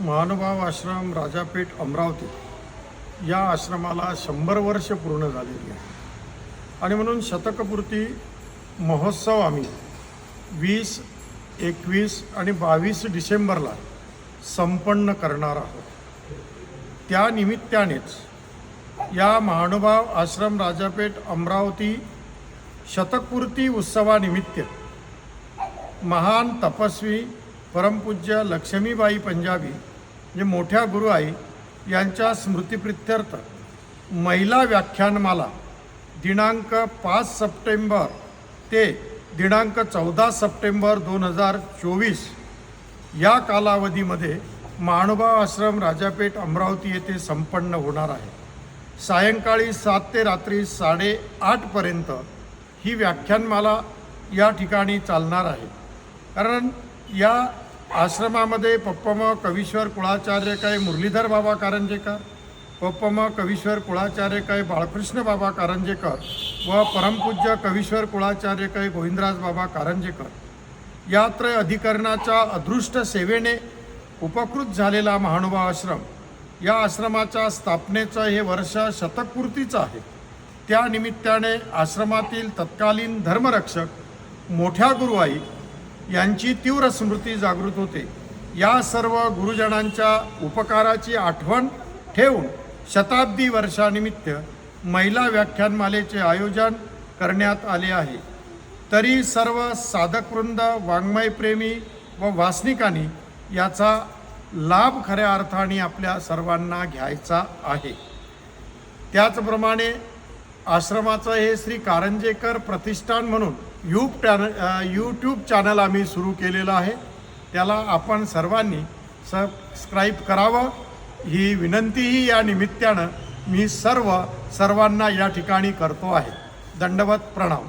महानुभाव आश्रम राजापेठ अमरावती या आश्रमाला शंभर वर्ष पूर्ण झालेली आहे आणि म्हणून शतकपूर्ती महोत्सव आम्ही वीस एकवीस आणि बावीस डिसेंबरला संपन्न करणार आहोत. त्या निमित्तानेच या महानुभाव आश्रम राजापेठ अमरावती शतकपूर्ती उत्सवानिमित्त महान तपस्वी परमपूज्य लक्ष्मीबाई पंजाबी जे मोठ्या गुरु आई यांच्या स्मृतिप्रित्यर्थ महिला व्याख्यानमाला दिनांक पाच सप्टेंबर ते दिनांक चौदा सप्टेंबर दोन हजार चोवीस या कालावधीमध्ये महानुभाव आश्रम राजापेठ अमरावती येथे संपन्न होणार आहे. सायंकाळी सात ते रात्री साडेआठपर्यंत ही व्याख्यानमाला या ठिकाणी चालणार आहे. कारण या आश्रमामध्ये पप्पम कवीश्वर कुळाचार्य काय मुरलीधर बाबा कारंजेकर? पप्पम कवीश्वर कुळाचार्य काय बाळकृष्ण बाबा कारंजेकर? व परमपूज्य कवीश्वर कुळाचार्य काय गोविंदराज बाबा कारंजेकर? यात्र अधिकरणाच्या अदृष्ट सेवेने उपकृत झालेला महानुभाव आश्रम. या आश्रमाच्या स्थापनेचं हे वर्ष शतकपूर्तीचं आहे. त्या निमित्ताने आश्रमातील तत्कालीन धर्मरक्षक मोठ्या गुरुवाई यांची तीव्र स्मृती जागृत होते. या सर्व गुरुजनांच्या उपकाराची आठवण ठेवून शताब्दी वर्षानिमित्त महिला व्याख्यानमालेचे आयोजन करण्यात आले आहे. तरी सर्व साधकवृंद वाङ्मयप्रेमी व वासनिकांनी याचा लाभ खऱ्या अर्थाने आपल्या सर्वांना घ्यायचा आहे. त्याचप्रमाणे आश्रमाचं हे श्री कारंजेकर प्रतिष्ठान म्हणून यूब टॅन यूट्यूब चॅनल आम्ही सुरू केलेलं आहे. त्याला आपण सर्वांनी सबस्क्राईब करावं. ही विनंतीही या निमित्तानं मी सर्व सर्वांना या ठिकाणी करतो आहे. दंडवत प्रणाम.